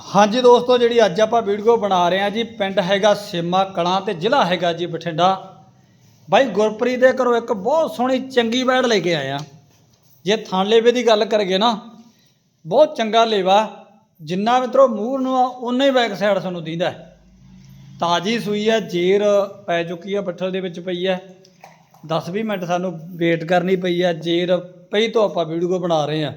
ਹਾਂਜੀ ਦੋਸਤੋ, ਜਿਹੜੀ ਅੱਜ ਆਪਾਂ ਵੀਡੀਓ ਬਣਾ ਰਹੇ ਹਾਂ ਜੀ, ਪਿੰਡ ਹੈਗਾ ਸੇਮਾ ਕਲਾਂ ਤੇ ਜ਼ਿਲ੍ਹਾ ਹੈਗਾ ਜੀ ਬਠਿੰਡਾ। ਬਾਈ ਗੁਰਪ੍ਰੀਤ ਦੇ ਘਰੋਂ ਇੱਕ ਬਹੁਤ ਸੋਹਣੀ ਚੰਗੀ ਬੈੜ ਲੈ ਕੇ ਆਇਆ ਜੇ ਥਣ ਲੇਵੇ ਦੀ ਗੱਲ ਕਰੀਏ ਨਾ, ਬਹੁਤ ਚੰਗਾ ਲੇਵਾ, ਜਿੰਨਾ ਮਿੱਤਰੋ ਮੂੰਹ ਨੂੰ ਆ ਉਨਾ ਹੀ ਬੈਕ ਸਾਈਡ ਤੁਹਾਨੂੰ ਦਿੰਦਾ ਤਾਜੀ ਸੂਈ ਹੈ, ਜੇਰ ਪੈ ਚੁੱਕੀ ਹੈ, ਬੱਠਲ ਦੇ ਵਿੱਚ ਪਈ ਹੈ। 10-20 ਮਿੰਟ ਸਾਨੂੰ ਵੇਟ ਕਰਨੀ ਪਈ ਹੈ, ਜੇਰ ਪਈ ਤੋਂ ਆਪਾਂ ਵੀਡੀਓ ਬਣਾ ਰਹੇ ਹਾਂ।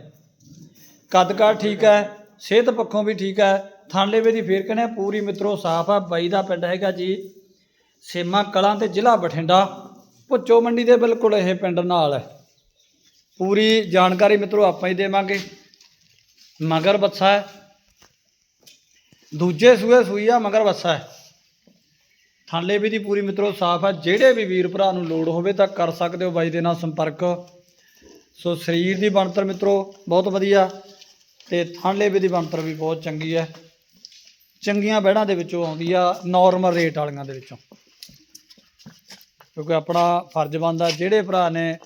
ਕੱਦ ਕਾਠ ਠੀਕ ਹੈ ਸਿਹਤ ਪੱਖੋਂ ਵੀ ਠੀਕ ਹੈ। ਥਾਂਲੇਵੇ ਦੀ ਫੇਰ ਕਹਿੰਦੇ ਪੂਰੀ ਮਿੱਤਰੋ, ਸਾਫ਼ ਆ, ਬਾਈ ਦਾ ਪਿੰਡ ਹੈਗਾ ਜੀ। ਸੇਮਾ ਕਲਾਂ ਤੇ ਜ਼ਿਲ੍ਹਾ ਬਠਿੰਡਾ। ਭੁੱਚੋ ਮੰਡੀ ਦੇ ਬਿਲਕੁਲ ਇਹ ਪਿੰਡ ਨਾਲ। ਹੈ ਪੂਰੀ ਜਾਣਕਾਰੀ ਮਿੱਤਰੋ, ਆਪਾਂ ਹੀ ਦੇਵਾਂਗੇ। ਮਗਰ ਬੱਸਾ ਹੈ। ਦੂਜੇ ਸੂਏ ਸੂਈ ਆ, ਮਗਰ ਬੱਸਾ ਹੈ। ਥਾਂਲੇ ਵੀ ਦੀ ਪੂਰੀ ਮਿੱਤਰੋ, ਸਾਫ਼ ਹੈ ਜਿਹੜੇ ਵੀ ਵੀਰ ਭਰਾ ਨੂੰ ਲੋੜ ਹੋਵੇ ਤਾਂ ਕਰ ਸਕਦੇ ਹੋ ਬਾਈ ਦੇ ਨਾਲ ਸੰਪਰਕ। ਸੋ ਸਰੀਰ ਦੀ ਬਣਤਰ ਮਿੱਤਰੋ, ਬਹੁਤ ਵਧੀਆ। ਤੇ ਥਾਂਲੇ ਵੀ ਦੀ ਬਣਤਰ ਵੀ ਬਹੁਤ ਚੰਗੀ ਹੈ। ਚੰਗੀਆਂ ਬਹਿੜਾਂ ਦੇ ਵਿੱਚੋਂ ਆਉਂਦੀ ਆ ਨਾਰਮਲ ਰੇਟ ਵਾਲੀਆਂ ਦੇ ਵਿੱਚੋਂ। ਕਿਉਂਕਿ ਆਪਣਾ ਫਰਜ਼ ਬਣਦਾ ਜਿਹੜੇ ਭਰਾ ਨੇ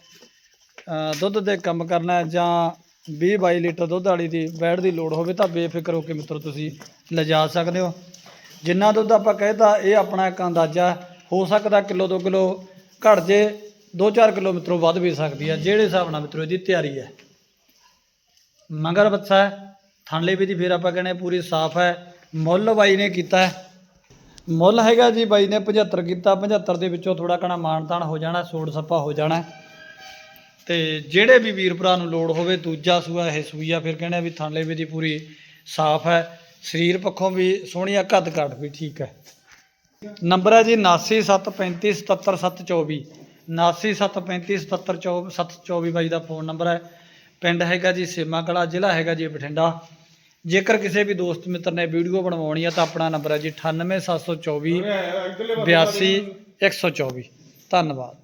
ਦੁੱਧ ਦੇ ਕੰਮ ਕਰਨਾ ਜਾਂ 20 22 ਲੀਟਰ ਦੁੱਧ ਵਾਲੀ ਦੀ ਬੈੜ ਦੀ ਲੋੜ ਹੋਵੇ ਤਾਂ ਬੇਫਿਕਰ ਹੋ ਕੇ ਮਿੱਤਰੋ ਤੁਸੀਂ ਲਿਜਾ ਸਕਦੇ ਹੋ। ਜਿੰਨਾ ਦੁੱਧ ਆਪਾਂ ਕਹਿਤਾ ਇਹ ਆਪਣਾ ਇੱਕ ਅੰਦਾਜ਼ਾ ਹੋ। ਸਕਦਾ ਕਿਲੋ 2 ਕਿਲੋ ਘਟ ਜੇ 2-4 ਕਿਲੋ ਮਿੱਤਰੋ ਵੱਧ ਵੀ ਸਕਦੀ ਹੈ। ਜਿਹੜੇ ਹਿਸਾਬ ਨਾਲ ਮਿੱਤਰੋ ਇਹਦੀ ਤਿਆਰੀ ਹੈ। ਮਗਰ ਬੱਚਾ ਹੈ ਥਣਲੇ ਵੀ ਦੀ ਫਿਰ ਆਪਾਂ ਕਹਿੰਦੇ ਪੂਰੀ ਸਾਫ਼ ਹੈ। ਮੁੱਲ ਬਾਈ ਨੇ ਕੀਤਾ ਮੁੱਲ ਹੈਗਾ ਜੀ ਬਾਈ ਨੇ 75 ਕੀਤਾ 75 ਦੇ ਵਿੱਚੋਂ ਥੋੜਾ ਕਣਾ ਮਾਨਤਾਨ ਹੋ ਜਾਣਾ, ਸੋੜ ਸੱਪਾ ਹੋ ਜਾਣਾ। ਤੇ ਜਿਹੜੇ ਵੀ ਵੀਰ ਭਰਾ ਨੂੰ ਲੋੜ ਹੋਵੇ, ਦੂਜਾ ਸੂਆ, ਇਹ ਸੂਈਆ ਫਿਰ ਕਹਿੰਦੇ ਵੀ ਥਣਲੇ ਵੀ ਦੀ ਪੂਰੀ ਸਾਫ਼ ਹੈ। ਸਰੀਰ ਪੱਖੋਂ ਵੀ ਸੋਹਣੀ ਆ ਕੱਦ ਕੱਟ ਵੀ ਠੀਕ ਹੈ। ਨੰਬਰ ਹੈ ਜੀ 7975577724 7975577724 ਬਾਈ ਦਾ ਫੋਨ ਨੰਬਰ ਹੈ। ਪਿੰਡ ਹੈਗਾ ਜੀ ਸੇਮਾ ਕਲਾ ਜ਼ਿਲ੍ਹਾ ਹੈਗਾ ਜੀ ਬਠਿੰਡਾ। ਜੇਕਰ ਕਿਸੇ ਵੀ ਦੋਸਤ ਮਿੱਤਰ ਨੇ ਵੀਡੀਓ ਬਣਵਾਉਣੀ ਹੈ ਤਾਂ ਆਪਣਾ ਨੰਬਰ ਹੈ ਜੀ 98724 82 124 ਧੰਨਵਾਦ।